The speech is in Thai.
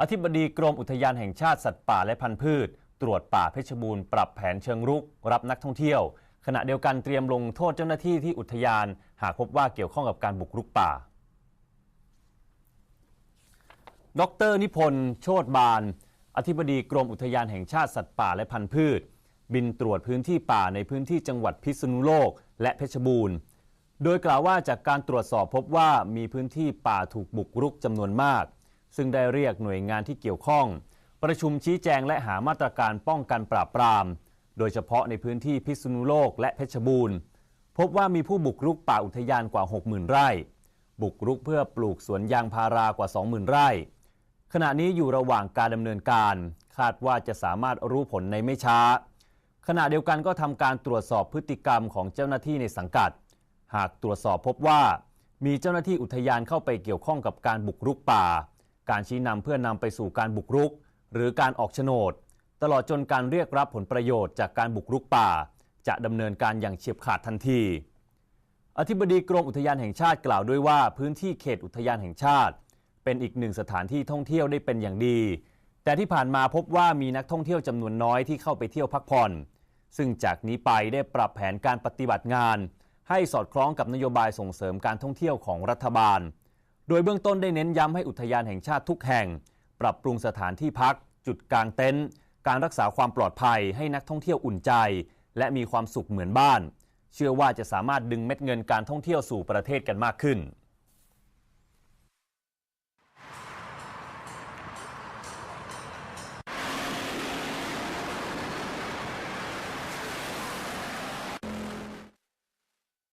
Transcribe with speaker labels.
Speaker 1: อธิบดีกรมอุทยานแห่งชาติสัตว์ป่าและพันธุ์พืช ตรวจป่าเพชรบูรณ์ปรับแผนเชิงรุก รับนักท่องเที่ยว ขณะเดียวกันเตรียมลงโทษเจ้าหน้าที่ที่อุทยาน หากพบว่าเกี่ยวข้องกับการบุกรุกป่า ดร นิพนธ์โชตบาน อธิบดีกรมอุทยานแห่งชาติสัตว์ป่าและพันธุ์พืช บินตรวจพื้นที่ป่าในพื้นที่จังหวัดพิษณุโลก และเพชรบูรณ์ โดยกล่าวว่าจากการตรวจสอบพบว่ามีพื้นที่ป่าถูกบุกรุกจำนวนมาก ซึ่งได้เรียกหน่วยงานที่เกี่ยวข้อง ประชุมชี้แจงและหามาตรการป้องกันปราบปราม โดยเฉพาะในพื้นที่พิษณุโลกและเพชรบูรณ์ พบว่ามีผู้บุกรุกป่าอุทยานกว่า 60,000 ไร่ บุกรุกเพื่อปลูกสวนยางพารากว่า 20,000 ไร่ ขณะนี้อยู่ระหว่างการดำเนินการ คาดว่าจะสามารถรู้ผลในไม่ช้า ขณะเดียวกันก็ทำการตรวจสอบพฤติกรรมของเจ้าหน้าที่ในสังกัด หากตรวจสอบพบว่า มีเจ้าหน้าที่อุทยานเข้าไปเกี่ยวข้องกับการบุกรุกป่า การชี้นำเพื่อนำไปสู่การบุกรุก หรือการออกโฉนด ตลอดจนการเรียกรับผลประโยชน์จากการบุกรุกป่า จะดำเนินการอย่างเฉียบขาดทันที อธิบดีกรมอุทยานแห่งชาติกล่าวด้วยว่า พื้นที่เขตอุทยานแห่งชาติ เป็นอีกหนึ่งสถานที่ท่องเที่ยวได้เป็นอย่างดี แต่ที่ผ่านมาพบว่ามีนักท่องเที่ยวจำนวนน้อยที่เข้าไปเที่ยวพักผ่อน ซึ่งจากนี้ไปได้ปรับแผนการปฏิบัติงาน ให้สอดคล้องกับนโยบายส่งเสริมการท่องเที่ยวของรัฐบาล โดยเบื้องต้นได้เน้นย้ำให้อุทยานแห่งชาติทุกแห่ง ปรับปรุงสถานที่พัก จุดกางเต็นท์การรักษาความปลอดภัยให้นักท่องเที่ยวอุ่นใจ และมีความสุขเหมือนบ้าน เชื่อว่าจะสามารถดึงเม็ดเงินการท่องเที่ยวสู่ประเทศกันมากขึ้น